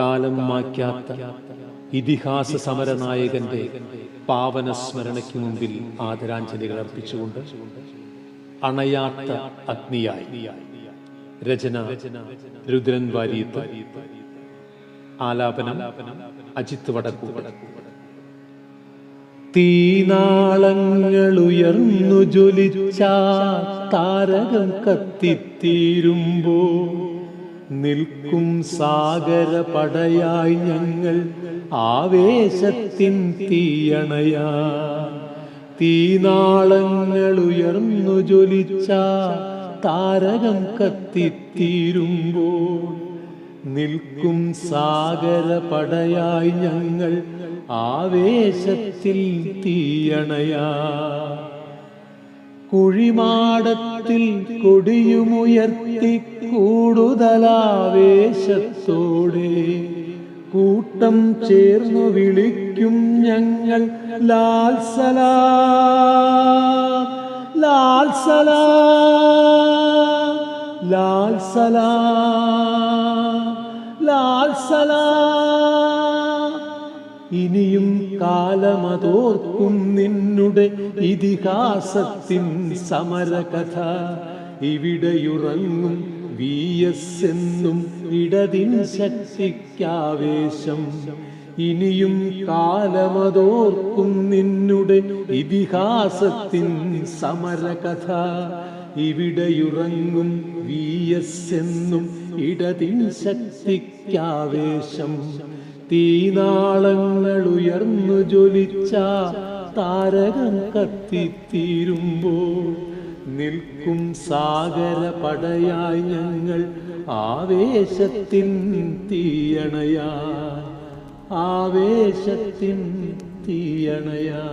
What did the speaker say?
കാലം മായ്ക്കാത്ത ഇതിഹാസ സമരനായകന്റെ പാവന സ്മരണയ്ക്ക് മുമ്പിൽ ആദരാഞ്ജലികൾ അർപ്പിച്ചുകൊണ്ട് അണയാത്ത അഗ്നിയായി. രചന രുദ്രൻ വാരീത്ത് ആലാപനം അജിത് വടക്കു തീനാളങ്ങൾ ഉയർന്നു ജ്വലിച്ച താരകം കത്തിത്തീരുമ്പോ നിൽക്കും സാഗര പടയായി ഞങ്ങൾ ആവേശത്തിൻ തീയണയാ. തീനാളങ്ങൾ ഉയർന്നു ജ്വലിച്ച താരകം കത്തിത്തീരുമ്പോൾ നിൽക്കും സാഗര പടയായി ഞങ്ങൾ ആവേശത്തിൽ തീയണയാ. കുഴിമാടത്തിൽ കൊടിയുമുയർത്തി കൂടുതലാവേശത്തോടെ കൂട്ടം ചേർന്നു വിളിക്കും ഞങ്ങൾ ലാൽ സലാം ലാൽ സലാം ലാൽ ലാൽ ഇനിയും കാലമതോർക്കും നിന്നുടെ ഇതിഹാസത്തിൻ സമരകഥ. ഇവിടെയുറങ്ങും വി എസ് എന്നും ഇടതിൻ ശക്തിക്കാവേശം. ഇനിയും കാലമതോർക്കും നിന്നുടെ ഇതിഹാസത്തിൻ സമരകഥ. ഇവിടെയുറങ്ങും വി എസ് എന്നും ഇടതിൻ ശക്തിക്കാവേശം. തീനാളങ്ങൾ ഉയർന്നു ജ്വലിച്ച താരകം കത്തിത്തീരുമ്പോൾ നിൽക്കും സാഗര പടയായി ഞങ്ങൾ ആവേശത്തിൻ തീയണയാ ആവേശത്തിൻ തീയണയാ